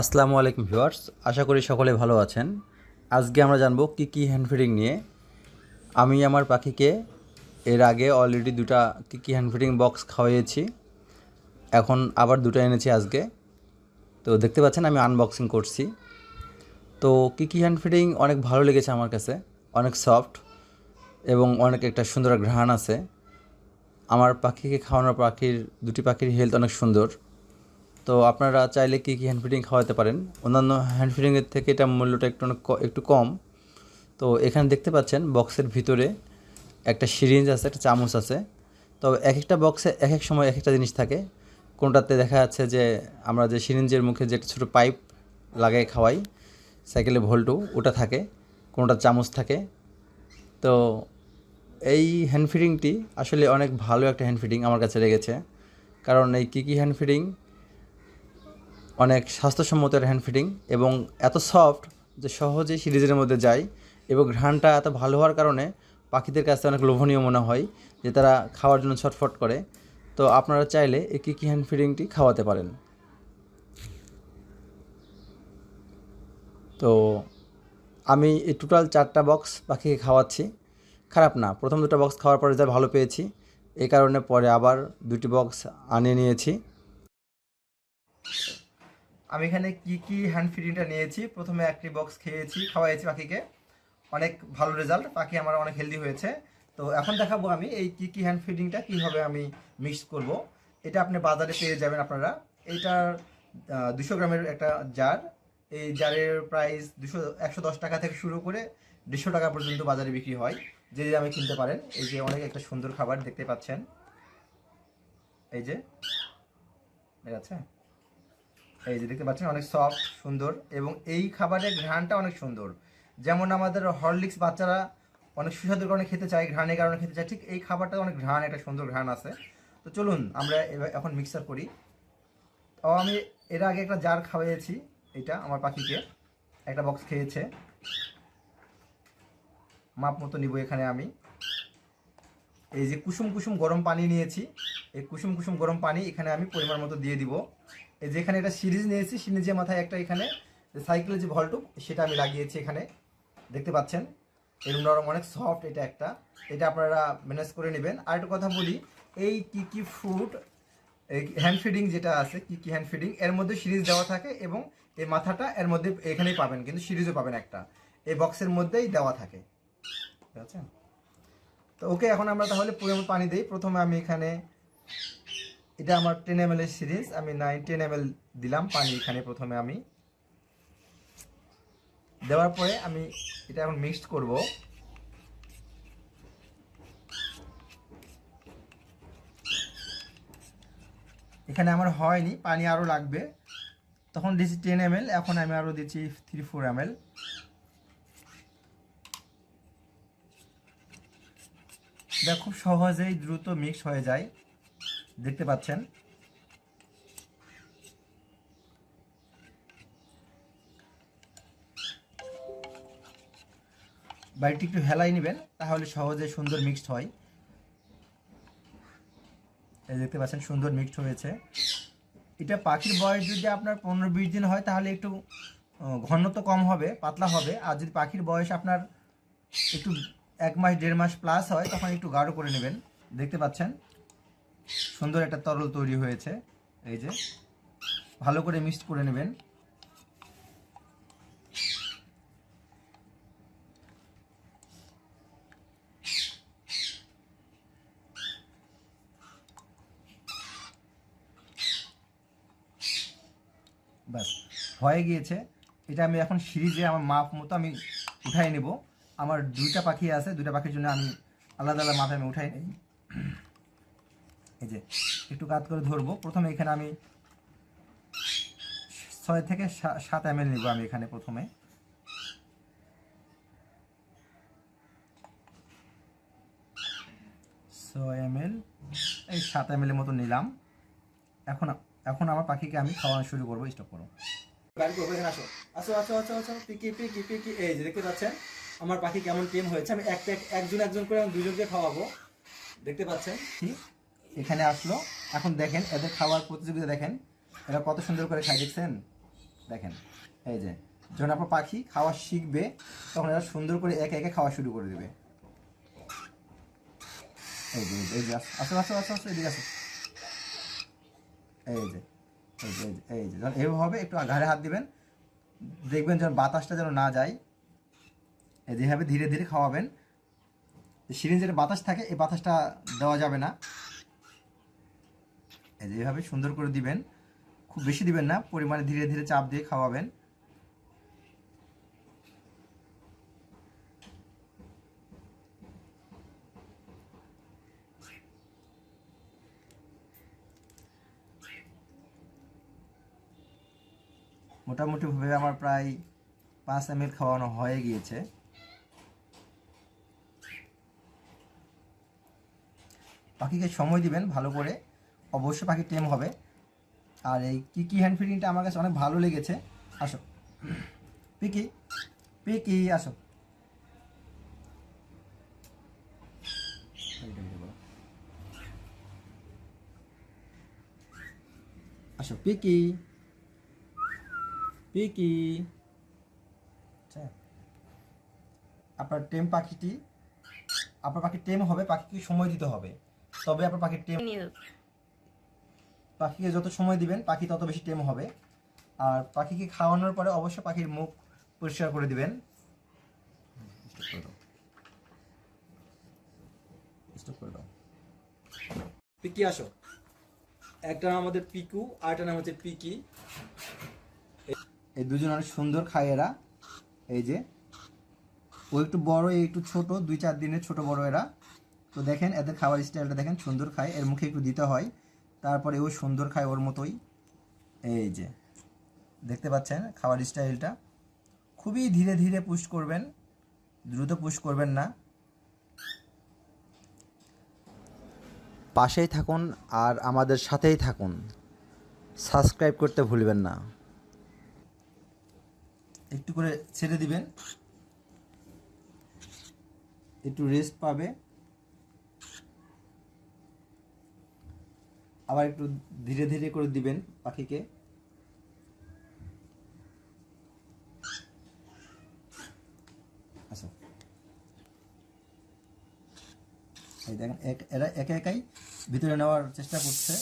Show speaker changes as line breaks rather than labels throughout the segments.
আসসালামু আলাইকুম ভিউয়ার্স, আশা করি সকলে ভালো আছেন। আজকে আমরা জানব কি কি হ্যান্ড ফিডিং নিয়ে। আমি আমার পাখিকে এর আগে অলরেডি দুটা কি কি হ্যান্ড ফিডিং বক্স খাওয়াইয়েছি। এখন আবার দুটো এনেছি আজকে। তো দেখতে পাচ্ছেন আমি আনবক্সিং করছি। তো কি কি হ্যান্ড ফিডিং অনেক ভালো লেগেছে আমার কাছে, অনেক সফট এবং অনেক একটা সুন্দর ঘ্রাণ আছে। আমার পাখিকে খাওয়ানোর পাখির, দুটি পাখির হেলথ অনেক সুন্দর। তো আপনারা চাইলে কী কী হ্যান্ড ফিডিং খাওয়াতে পারেন? অন্যান্য হ্যান্ড ফিডিংয়ের থেকে এটা মূল্যটা একটু একটু কম। তো এখানে দেখতে পাচ্ছেন বক্সের ভিতরে একটা সিরিঞ্জ আছে, একটা চামচ আছে। তো এক একটা বক্সে এক এক সময় এক একটা জিনিস থাকে। কোনটাতে দেখা যাচ্ছে যে আমরা যে সিরিঞ্জের মুখে যে একটা ছোটো পাইপ লাগাই খাওয়াই সাইকেলে ভোল্টু, ওটা থাকে, কোনটা চামচ থাকে। তো এই হ্যান্ড ফিডিংটি আসলে অনেক ভালো একটা হ্যান্ড ফিডিং আমার কাছে লেগেছে। কারণ এই কী কী হ্যান্ড ফিডিং অনেক স্বাস্থ্যসম্মত হ্যান্ড ফিটিং এবং এত সফট যে সহজেই সিরিজের মধ্যে যায় এবং ঘ্রাণটা এত ভালো হওয়ার কারণে পাখিদের কাছে অনেক লোভনীয় মনে হয় যে তারা খাওয়ার জন্য ছটফট করে। তো আপনারা চাইলে এই কিকি হ্যান্ড ফিডিংটি খাওয়াতে পারেন। তো আমি এই টোটাল চারটা বক্স পাখিকে খাওয়াচ্ছি। খারাপ না, প্রথম দুটো বক্স খাওয়ার পরে যা ভালো পেয়েছি এই কারণে পরে আবার দুটি বক্স আনিয়ে নিয়েছি।
আমি এখানে কি কি হ্যান্ড ফিডিংটা নিয়েছি? প্রথমে একটি বক্স খেয়েছি, খাওয়াইছি পাখিকে। অনেক ভালো রেজাল্ট পাখি আমার অনেক হেলদি হয়েছে। তো এখন দেখাবো আমি এই কি কি হ্যান্ড ফিডিংটা কীভাবে আমি মিক্স করব। এটা আপনি বাজারে পেয়ে যাবেন আপনারা। এইটার দুশো গ্রামের একটা জার এই জারের প্রাইস দুশো, একশো দশ টাকা থেকে শুরু করে দেড়শো টাকা পর্যন্ত বাজারে বিক্রি হয়। যে আমি কিনতে পারেন। এই যে অনেক একটা সুন্দর খাবার দেখতে পাচ্ছেন। এই যে ঠিক আছে? এই যে দেখতে পাচ্ছেন, অনেক সফট সুন্দর এবং এই খাবারের ঘ্রাণটা অনেক সুন্দর। যেমন আমাদের হরলিক্স বাচ্চারা অনেক সুস্বাদুর কারণে খেতে চায়, ঘ্রাণের কারণে খেতে চায়, ঠিক এই খাবারটা অনেক ঘ্রাণ, একটা সুন্দর ঘ্রাণ আছে। তো চলুন আমরা এখন মিক্সার করি। তো আমি এর আগে একটা জার খাওয়াইছি এটা আমার পাখিকে। একটা বক্স খেয়েছে। মাপ মতো নিব এখানে আমি। এই যে কুসুম কুসুম গরম পানি নিয়েছি, এই কুসুম কুসুম গরম পানি এখানে আমি পরিমাণ মতো দিয়ে দিব। এই যে এখানে একটা সিরিজ নিয়েছি, সিরিজের মাথায় একটা এখানে সাইকেলের যে ভলটুক, সেটা আমি লাগিয়েছি এখানে। দেখতে পাচ্ছেন? এরকম নরম অনেক সফট এটা একটা। এটা আপনারা ম্যানেজ করে নেবেন। আর একটা কথা বলি, এই কি কি এই হ্যান্ড ফিডিং যেটা আছে, কি কি হ্যান্ড ফিডিং এর মধ্যে সিরিজ দেওয়া থাকে এবং এই মাথাটা এর মধ্যে এখানেই পাবেন, কিন্তু সিরিজও পাবেন একটা। এই বক্সের মধ্যেই দেওয়া থাকে। ঠিক আছে তো ওকে এখন আমরা তাহলে পরিমাণ পানি দিই। প্রথমে আমি এখানে এটা আমার টেন এম এর সিরিজ, আমি নাইন টেন এম দিলাম পানি এখানে প্রথমে আমি। দেওয়ার পরে আমি এটা এখন মিক্সড করব। এখানে আমার হয়নি, পানি আরও লাগবে। তখন দিয়েছি টেন এম এখন আমি আরও দিচ্ছি থ্রি ফোর এম এটা খুব সহজেই দ্রুত মিক্স হয়ে যায়। দেখতে পাচ্ছেন? বাড়িটি একটু হেলাই নেবেন, তাহলে সহজে সুন্দর মিক্সড হয়। এই দেখতে পাচ্ছেন, সুন্দর মিক্সড হয়েছে। এটা পাখির বয়স যদি আপনার পনেরো বিশ দিন হয়, তাহলে একটু ঘনত্ব কম হবে, পাতলা হবে। আর যদি পাখির বয়স আপনার একটু এক মাস, দেড় মাস প্লাস হয়, তখন একটু গাঢ় করে নেবেন। দেখতে পাচ্ছেন? সুন্দর একটা তরল তৈরি হয়েছে। এই যে, ভালো করে মিক্সড করে নেবেন। ব্যাস, হয়ে গিয়েছে। এটা আমি এখন সিরিজে আমার মাপ মতো আমি উঠাই নেব। আমার দুইটা পাখি আছে, দুইটা পাখির জন্য আমি আলাদা আলাদা মাথায় আমি উঠাই নেই। এই যে, একটু কাজ করে ধরবো। প্রথমে এখানে আমি ছয় থেকে সাত এম এল আমি এখানে প্রথমে। ছয় এম এল, এই সাত এম মতো নিলাম। এখন এখন আমার পাখিকে আমি খাওয়ানো শুরু করব স্টপ করব। আসো। আসো আসো আসো পিকি পিকি পিকি, এই যে দেখতে আমার পাখি কেমন টেম হয়েছে আমি একটা এক- একজন একজন করে আমি দুজনকে খাওয়াবো। দেখতে পাচ্ছেন? এখানে আসলো। এখন দেখেন এদের খাওয়ার প্রতিযোগিতা দেখেন। এরা কত সুন্দর করে খায় দেখছেন? দেখেন এই যে যখন আপনার পাখি খাওয়া শিখবে তখন এরা সুন্দর করে একে একে খাওয়া শুরু করে দেবে। এই যে এই যে আসো আসো আসো আসো এদিকে আসো। এই যে এই যে এই যে, যখন এভাবে হবে একটু ঘাড়ে হাত দিবেন। দেখবেন যেন বাতাসটা যেন না যায়। যেভাবে ধীরে ধীরে খাওয়াবেন সিরিঞ্জের বাতাস থাকে, এই বাতাসটা দেওয়া যাবে না। এই যে এইভাবে সুন্দর করে দিবেন, খুব বেশি দিবেন না, পরিমাণে ধীরে ধীরে চাপ দিয়ে খাওয়াবেন। মোটামুটিভাবে আমার প্রায় পাঁচ এম খাওয়ানো হয়ে গিয়েছে। পাখিকে সময় দিবেন ভালো করে। অবশ্যই পাখি টেম হবে। আর এই কিকি হ্যান্ড ফিডিংটা আমার কাছে অনেক ভালো লেগেছে। আসো। পিকি পিকি, আসো। আসো, পিকি। পিকি। আচ্ছা। আপনার টেম পাখিটি, আপনার পাখি টেম হবে, পাখিকে সময় দিতে হবে। তবে আপনার পাখির টেম পাখিকে যত সময় দিবেন পাখি তত বেশি টেম হবে। আর পাখিকে খাওয়ানোর পরে অবশ্যই পাখির মুখ পরিষ্কার করে দিবেন। পিকি আসো। একটা নাম আমাদের পিকু আর একটা নাম হচ্ছে পিকি। এই দুজন অনেক সুন্দর খায় এরা। এই যে ও একটু বড় এই একটু ছোট দুই চার দিনের ছোট বড় এরা। তো দেখেন, এদের খাবার স্টাইলটা দেখেন, সুন্দর খায়। এর মুখে একটু দিতে হয়। তারপরে ও সুন্দর খায় ওর মতোই। এই যে, দেখতে পাচ্ছেন খাবার স্টাইলটা খুবই ধীরে ধীরে পুশ করবেন। দ্রুত পুশ করবেন না।
পাশেই থাকুন আর আমাদের সাথেই থাকুন। সাবস্ক্রাইব করতে ভুলবেন না।
একটু করে ছেড়ে দিবেন। একটু রেস্ট পাবে। আবার একটু ধীরে ধীরে করে দিবেন পাখিকে। আচ্ছা। এই দেখেন এরা একে একাই ভিতরে নেওয়ার চেষ্টা করছে।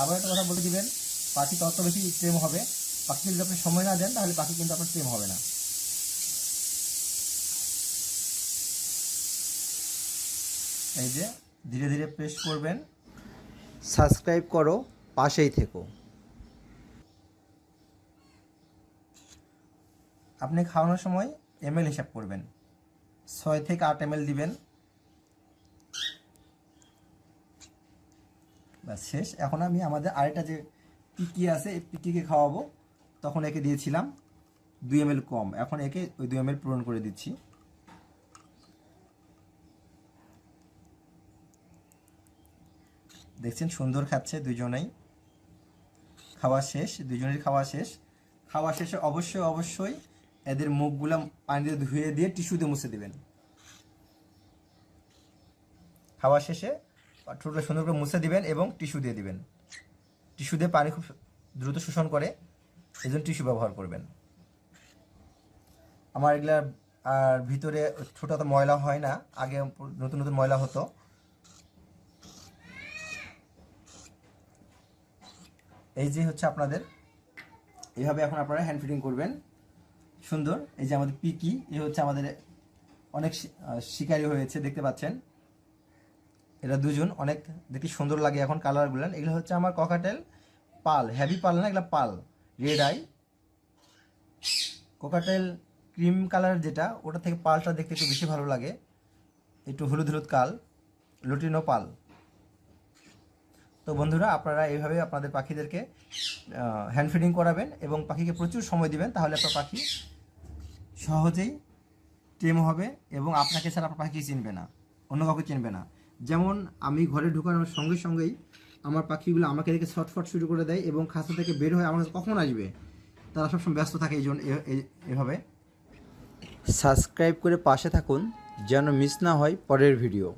আবার একটা কথা বলে দিবেন, পাখি তত বেশি প্রেম হবে। পাখি যদি আপনি সময় না দেন, তাহলে পাখি কিন্তু আপনার প্রেম হবে না। এই যে, ধীরে ধীরে প্রেস করবেন।
সাবস্ক্রাইব করো, পাশেই থেকো।
আপনি খাওয়ানোর সময় এমএল হিসাব করবেন। ছয় থেকে আট এমএল দিবেন। শেষ। এখন আমি আমাদের আরেকটা যে পিকি আছে, এই পিকিকে খাওয়াবো। তখন একে দিয়েছিলাম দুই এমএল কম। এখন একে ওই দুই এমএল পূরণ করে দিচ্ছি। দেখছেন, সুন্দর খাচ্ছে দুজনেই। খাওয়া শেষ দুজনের খাওয়া শেষ। খাওয়া শেষে অবশ্যই অবশ্যই এদের মুখগুলো পানি দিয়ে ধুয়ে দিয়ে টিস্যু দিয়ে মুছে দেবেন। খাওয়া শেষে ঠোঁটটা সুন্দর করে মুছে দিবেন এবং টিস্যু দিয়ে দিবেন। টিস্যু দিয়ে পানি খুব দ্রুত শোষণ করে এই জন্য টিস্যু ব্যবহার করবেন। আমার এগুলা আর ভিতরে ছোটো ময়লা হয় না, আগে নতুন নতুন ময়লা হতো। এই যে হচ্ছে আপনাদের এইভাবে এখন আপনারা হ্যান্ড ফিডিং করবেন। সুন্দর, এই যে আমাদের পিকি, এ হচ্ছে আমাদের অনেক শিকারি হয়েছে, দেখতে পাচ্ছেন। এরা দুজন, অনেক দেখতে সুন্দর লাগে এখন কালারগুলো এগুলো হচ্ছে আমার ককাটেল পাল হ্যাভি পাল না, এগুলো pearl red eye cockatiel cream colour যেটা, ওটা থেকে পালটা দেখতে একটু বেশি ভালো লাগে। একটু হলুদ হলুদ কাল, লুটিনো পাল। তো বন্ধুরা, আপনারা এইভাবে আপনাদের পাখিদেরকে হ্যান্ড ফিডিং করাবেন এবং পাখিকে প্রচুর সময় দিবেন, তাহলে আপনার পাখি সহজেই টেম হবে এবং আপনাকে ছাড়া আপনার পাখি চিনবে না, অন্য কাউকে চিনবে না। যেমন আমি ঘরে ঢুকানোর সঙ্গে সঙ্গেই আমার পাখিগুলো আমাকে দেখে ছটফট শুরু করে দেয় এবং খাঁচা থেকে বের হয়ে আমার কাছে কখন আসবে, তারা সবসময় ব্যস্ত থাকে এই জন্য এভাবে।
সাবস্ক্রাইব করে পাশে থাকুন, যেন মিস না হয় পরের ভিডিও।